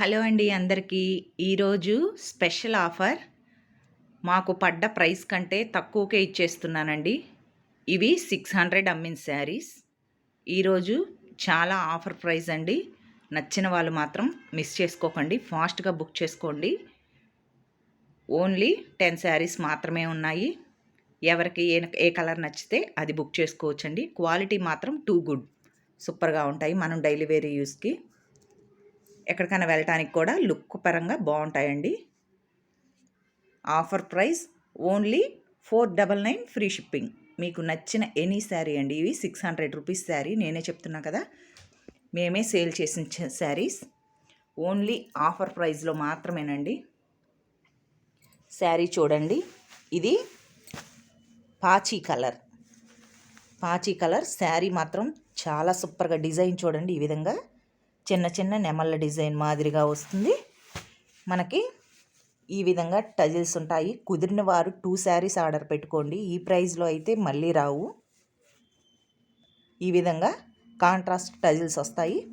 Hello అండి అందరికీ. ఈరోజు స్పెషల్ ఆఫర్. మాకు పడ్డ ప్రైస్ కంటే తక్కువకే ఇచ్చేస్తున్నానండి. ఇవి సిక్స్ హండ్రెడ్ అమ్మిన శారీస్. ఈరోజు చాలా ఆఫర్ ప్రైస్ అండి. నచ్చిన వాళ్ళు మాత్రం మిస్ చేసుకోకండి. ఫాస్ట్గా బుక్ చేసుకోండి. ఓన్లీ టెన్ శారీస్ మాత్రమే ఉన్నాయి. ఎవరికి ఏ ఏ కలర్ నచ్చితే అది బుక్ చేసుకోవచ్చండి. క్వాలిటీ మాత్రం టూ గుడ్. సూపర్గా ఉంటాయి మనం డైలీ వేర్ యూస్కి. ఎక్కడికైనా వెళ్ళటానికి కూడా లుక్ పరంగా బాగుంటాయండి. Offer price only four double nine free shipping. మీకు నచ్చిన ఎనీ శారీ అండి. ఇవి సిక్స్ హండ్రెడ్ రూపీస్ శారీ. నేనే చెప్తున్నా కదా. మేమే సేల్ చేసిన శారీస్. ఓన్లీ ఆఫర్ ప్రైస్లో మాత్రమేనండి. శారీ చూడండి. ఇది peach colour. Peach colour sari మాత్రం చాలా సూపర్గా డిజైన్ చూడండి ఈ విధంగా. చిన్న చిన్న నెమళ్ళ డిజైన్ మాదిరిగా వస్తుంది. మనకి ఈ విధంగా టజిల్స్ ఉంటాయి. కుదిరిన వారు టూ శారీస్ ఆర్డర్ పెట్టుకోండి. ఈ ప్రైస్లో అయితే మళ్ళీ రావు. ఈ విధంగా కాంట్రాస్ట్ టజిల్స్ వస్తాయి.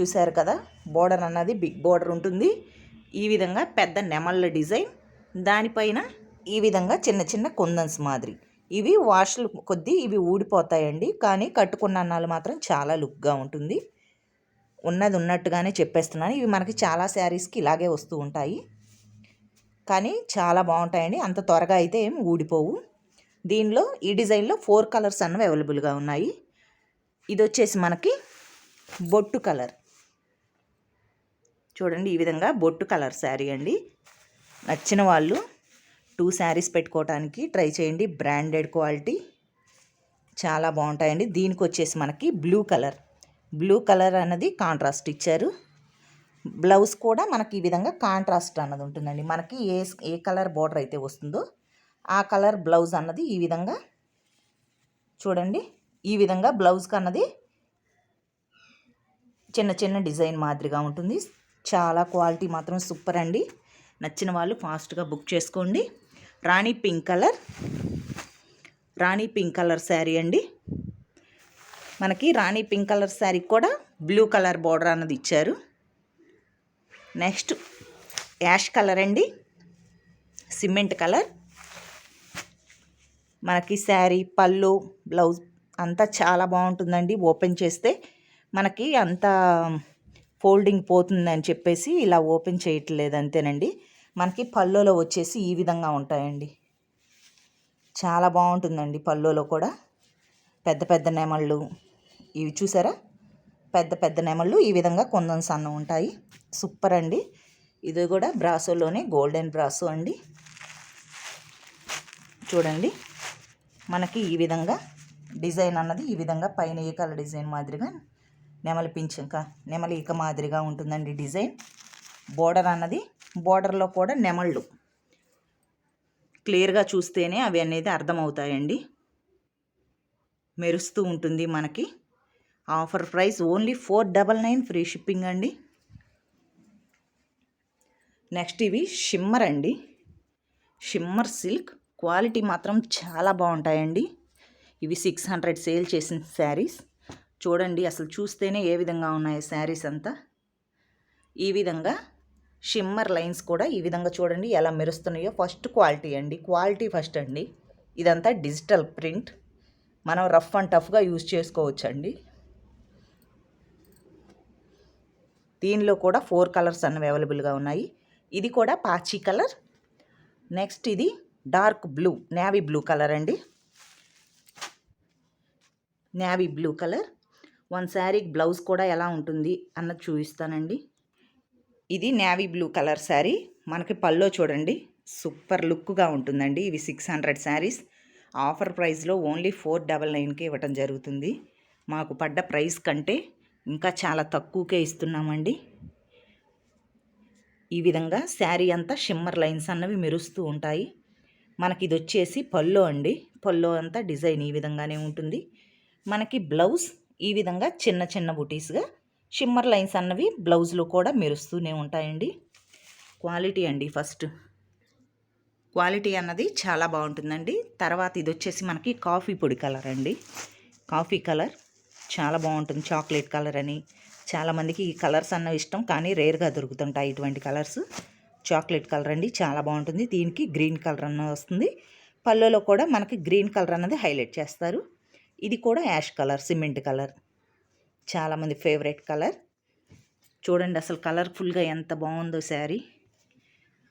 చూశారు కదా? బోర్డర్ అన్నది బిగ్ బోర్డర్ ఉంటుంది. ఈ విధంగా పెద్ద నెమళ్ళ డిజైన్. దానిపైన ఈ విధంగా చిన్న చిన్న కుందన్స్ మాదిరి. ఇవి వాష్లు కొద్దీ ఇవి ఊడిపోతాయండి. కానీ కట్టుకున్న అన్నాలు మాత్రం చాలా లుక్గా ఉంటుంది. ఉన్నది ఉన్నట్టుగానే చెప్పేస్తున్నాను. ఇవి మనకి చాలా శారీస్కి ఇలాగే వస్తూ ఉంటాయి. కానీ చాలా బాగుంటాయండి. అంత త్వరగా అయితే ఏం ఊడిపోవు. దీనిలో ఈ డిజైన్లో ఫోర్ కలర్స్ అన్నవి అవైలబుల్గా ఉన్నాయి. ఇది వచ్చేసి మనకి బొట్టు కలర్. చూడండి ఈ విధంగా బొట్టు కలర్ శారీ అండి. నచ్చిన వాళ్ళు టూ శారీస్ పెట్టుకోవడానికి ట్రై చేయండి. Branded quality. చాలా బాగుంటాయండి. దీనికి వచ్చేసి మనకి బ్లూ కలర్. బ్లూ కలర్ అన్నది కాంట్రాస్ట్ ఇచ్చారు. బ్లౌజ్ కూడా మనకి ఈ విధంగా కాంట్రాస్ట్ అన్నది ఉంటుందండి. మనకి ఏ ఏ కలర్ బార్డర్ అయితే వస్తుందో ఆ కలర్ బ్లౌజ్ అన్నది ఈ విధంగా చూడండి. ఈ విధంగా బ్లౌజ్కి అన్నది చిన్న చిన్న డిజైన్ మాదిరిగా ఉంటుంది. చాలా క్వాలిటీ మాత్రం సూపర్ అండి. నచ్చిన వాళ్ళు ఫాస్ట్గా బుక్ చేసుకోండి. Rani pink colour. Rani pink colour sari అండి. మనకి రాణి పింక్ కలర్ శారీ కూడా బ్లూ కలర్ బార్డర్ అన్నది ఇచ్చారు. నెక్స్ట్ యాష్ కలర్ అండి. Cement colour. మనకి శారీ పళ్ళు బ్లౌజ్ అంతా చాలా బాగుంటుందండి ఓపెన్ చేస్తే. మనకి అంత ఫోల్డింగ్ పోతుందని చెప్పేసి ఇలా ఓపెన్ చేయట్లేదు అంతేనండి. మనకి పళ్ళులో వచ్చేసి ఈ విధంగా ఉంటాయండి. చాలా బాగుంటుందండి పళ్ళులో కూడా. పెద్ద పెద్ద నెమళ్ళు ఇవి చూసారా? పెద్ద పెద్ద నెమళ్ళు ఈ విధంగా కొందం సన్న ఉంటాయి. సూపర్ అండి. ఇది కూడా బ్రాసోలోనే గోల్డెన్ బ్రాసో అండి. చూడండి. మనకి ఈ విధంగా డిజైన్ అన్నది ఈ విధంగా పైన ఈకల డిజైన్ మాదిరిగా నెమలి పింఛక నెమలి ఈక మాదిరిగా ఉంటుందండి డిజైన్. బోర్డర్ అన్నది బోర్డర్లో కూడా నెమళ్ళు. క్లియర్గా చూస్తేనే అవి అనేది అర్థమవుతాయండి. మెరుస్తూ ఉంటుంది మనకి. Offer price only four double nine free shipping అండి. నెక్స్ట్ ఇవి షిమ్మర్ అండి. షిమ్మర్ సిల్క్ క్వాలిటీ మాత్రం చాలా బాగుంటాయండి. ఇవి సిక్స్ హండ్రెడ్ సేల్ చేసిన శారీస్. చూడండి అసలు చూస్తేనే ఏ విధంగా ఉన్నాయో శారీస్ అంతా. ఈ విధంగా షిమ్మర్ లైన్స్ కూడా ఈ విధంగా చూడండి ఎలా మెరుస్తున్నాయో. ఫస్ట్ క్వాలిటీ అండి క్వాలిటీ ఫస్ట్ అండి. ఇదంతా డిజిటల్ ప్రింట్. మనం రఫ్ అండ్ టఫ్గా యూజ్ చేసుకోవచ్చండి. దీనిలో కూడా ఫోర్ కలర్స్ అన్నవి అవైలబుల్గా ఉన్నాయి. ఇది కూడా పాచీ కలర్. నెక్స్ట్ ఇది dark blue navy blue colour అండి. Navy blue colour. One sari blouse కూడా ఎలా ఉంటుంది అన్నది చూపిస్తానండి. ఇది నేవీ బ్లూ కలర్ శారీ. మనకి పల్లో చూడండి సూపర్ లుక్గా ఉంటుందండి. ఇవి సిక్స్ హండ్రెడ్ శారీస్. ఆఫర్ ప్రైస్లో ఓన్లీ ఫోర్ డబల్ నైన్కి ఇవ్వటం జరుగుతుంది. మాకు పడ్డ ప్రైస్ కంటే ఇంకా చాలా తక్కువకే ఇస్తున్నామండి. ఈ విధంగా శారీ అంతా షిమ్మర్ లైన్స్ అన్నవి మెరుస్తూ ఉంటాయి. మనకి ఇది వచ్చేసి పల్లో అండి. పల్లో అంతా డిజైన్ ఈ విధంగానే ఉంటుంది. మనకి బ్లౌజ్ ఈ విధంగా చిన్న చిన్న బుటీస్గా షిమ్మర్ లైన్స్ అన్నవి బ్లౌజ్లో కూడా మెరుస్తూనే ఉంటాయండి. క్వాలిటీ అండి ఫస్ట్. క్వాలిటీ అన్నది చాలా బాగుంటుందండి. తర్వాత ఇది వచ్చేసి మనకి కాఫీ పొడి కలర్ అండి. Coffee colour. చాలా బాగుంటుంది చాక్లెట్ కలర్ అని. చాలామందికి ఈ కలర్స్ అన్నవి ఇష్టం కానీ రేర్గా దొరుకుతుంటాయి ఇటువంటి కలర్స్. చాక్లెట్ కలర్ అండి చాలా బాగుంటుంది. దీనికి గ్రీన్ కలర్ అన్న వస్తుంది. పళ్ళులో కూడా మనకి గ్రీన్ కలర్ అన్నది హైలైట్ చేస్తారు. ఇది కూడా యాష్ కలర్ సిమెంట్ కలర్. చాలామంది ఫేవరెట్ కలర్. చూడండి అసలు కలర్ఫుల్గా ఎంత బాగుందో శారీ.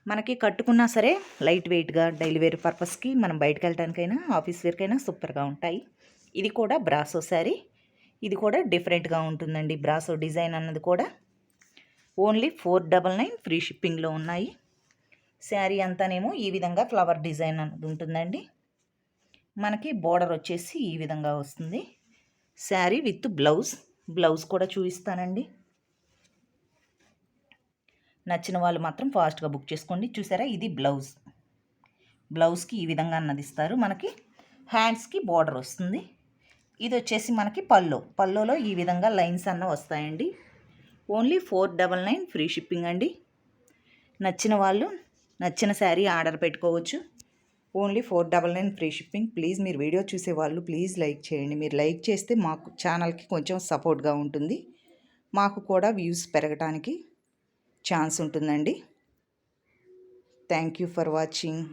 మనకి కట్టుకున్నా సరే లైట్ వెయిట్గా డైలీ వేర్ పర్పస్కి మనం బయటకు వెళ్ళడానికైనా ఆఫీస్ వేర్కైనా సూపర్గా ఉంటాయి. ఇది కూడా బ్రాసో శారీ. ఇది కూడా డిఫరెంట్గా ఉంటుందండి. బ్రాసో డిజైన్ అన్నది కూడా only four double nine free షిప్పింగ్లో ఉన్నాయి. శారీ అంతానేమో ఈ విధంగా ఫ్లవర్ డిజైన్ అన్నది ఉంటుందండి. మనకి బోర్డర్ వచ్చేసి ఈ విధంగా వస్తుంది. శారీ విత్ బ్లౌజ్ బ్లౌజ్ కూడా చూపిస్తానండి. నచ్చిన వాళ్ళు మాత్రం ఫాస్ట్గా బుక్ చేసుకోండి. చూసారా? ఇది బ్లౌజ్. బ్లౌజ్కి ఈ విధంగా అన్నది ఇస్తారు. మనకి హ్యాండ్స్కి బార్డర్ వస్తుంది. ఇది వచ్చేసి మనకి పల్లో. పల్లోలో ఈ విధంగా లైన్స్ అన్న వస్తాయండి. Only four double nine free shipping అండి. నచ్చిన వాళ్ళు నచ్చిన శారీ ఆర్డర్ పెట్టుకోవచ్చు. Only four double nine free shipping. Please మీరు వీడియో చూసే వాళ్ళు ప్లీజ్ లైక్ చేయండి. మీరు లైక్ చేస్తే మాకు ఛానల్కి కొంచెం సపోర్ట్గా ఉంటుంది. మాకు కూడా వ్యూస్ పెరగటానికి ఛాన్స్ ఉంటుందండి. Thank you for watching.